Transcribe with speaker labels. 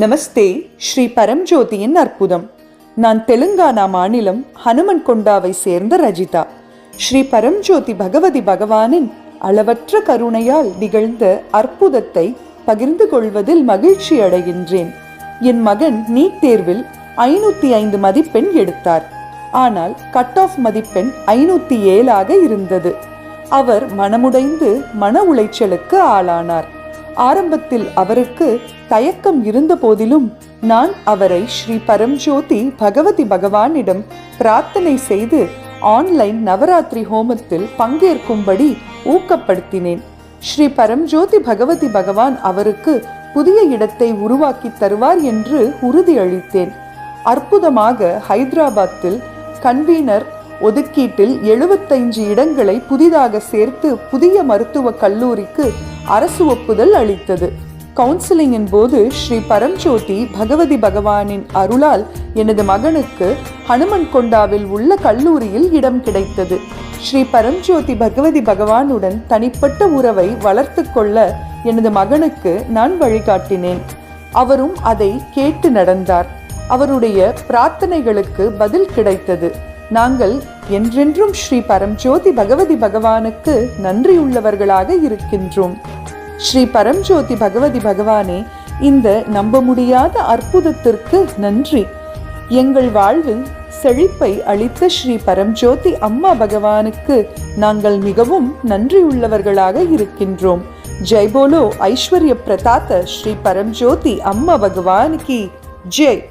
Speaker 1: நமஸ்தே ஸ்ரீ பரம்ஜோதியின் அற்புதம். நான் தெலுங்கானா மாநிலம் ஹனுமன் கொண்டாவை சேர்ந்த ரஜிதா. ஸ்ரீ பரம்ஜோதி பகவதி பகவானின் அளவற்ற கருணையால் நிகழ்ந்த அற்புதத்தை பகிர்ந்து கொள்வதில் மகிழ்ச்சி அடைகின்றேன். என் மகன் நீட் தேர்வில் ஐநூத்தி ஐந்து மதிப்பெண் எடுத்தார். ஆனால் கட் ஆஃப் மதிப்பெண் ஐநூத்தி ஏழாக இருந்தது. அவர் மனமுடைந்து மன உளைச்சலுக்கு ஆளானார். ஆரம்பத்தில் அவருக்கு தயக்கம் இருந்த போதிலும் நான் அவரை ஸ்ரீ பரம்ஜோதி பகவதி பகவானிடம் பிரார்த்தனை செய்து ஆன்லைன் நவராத்திரி ஹோமத்தில் பங்கேற்கும்படி ஊக்கப்படுத்தினேன். ஸ்ரீ பரம்ஜோதி பகவதி பகவான் அவருக்கு புதிய இடத்தை உருவாக்கி தருவார் என்று உறுதியளித்தேன். அற்புதமாக ஹைதராபாத்தில் கன்வீனர் ஒதுக்கீட்டில் எழுபத்தைந்து இடங்களை புதிதாக சேர்த்து புதிய மருத்துவக் கல்லூரிக்கு அரசு ஒப்புதல் அளித்தது. கவுன்சிலிங்கின் போது ஸ்ரீ பரம்ஜோதி பகவதி பகவானின் அருளால் எனது மகனுக்கு ஹனுமன் கொண்டாவில் உள்ள கல்லூரியில் இடம் கிடைத்தது. ஸ்ரீ பரம்ஜோதி பகவதி பகவானுடன் தனிப்பட்ட உறவை வளர்த்து கொள்ள எனது மகனுக்கு நான் வழிகாட்டினேன். அவரும் அதை கேட்டு நடந்தார். அவருடைய பிரார்த்தனைகளுக்கு பதில் கிடைத்தது. நாங்கள் என்றென்றும் ஸ்ரீ பரம்ஜோதி பகவதி பகவானுக்கு நன்றியுள்ளவர்களாக இருக்கின்றோம். ஸ்ரீ பரம்ஜோதி பகவதி பகவானே இந்த நம்ப முடியாத அற்புதத்திற்கு நன்றி. எங்கள் வாழ்வில் செழிப்பை அளித்த ஸ்ரீ பரம்ஜோதி அம்மா பகவானுக்கு நாங்கள் மிகவும் நன்றியுள்ளவர்களாக இருக்கின்றோம். ஜெய் போலோ ஐஸ்வர்ய பிரதாத்த ஸ்ரீ பரம்ஜோதி அம்மா பகவானுக்கு ஜெய்.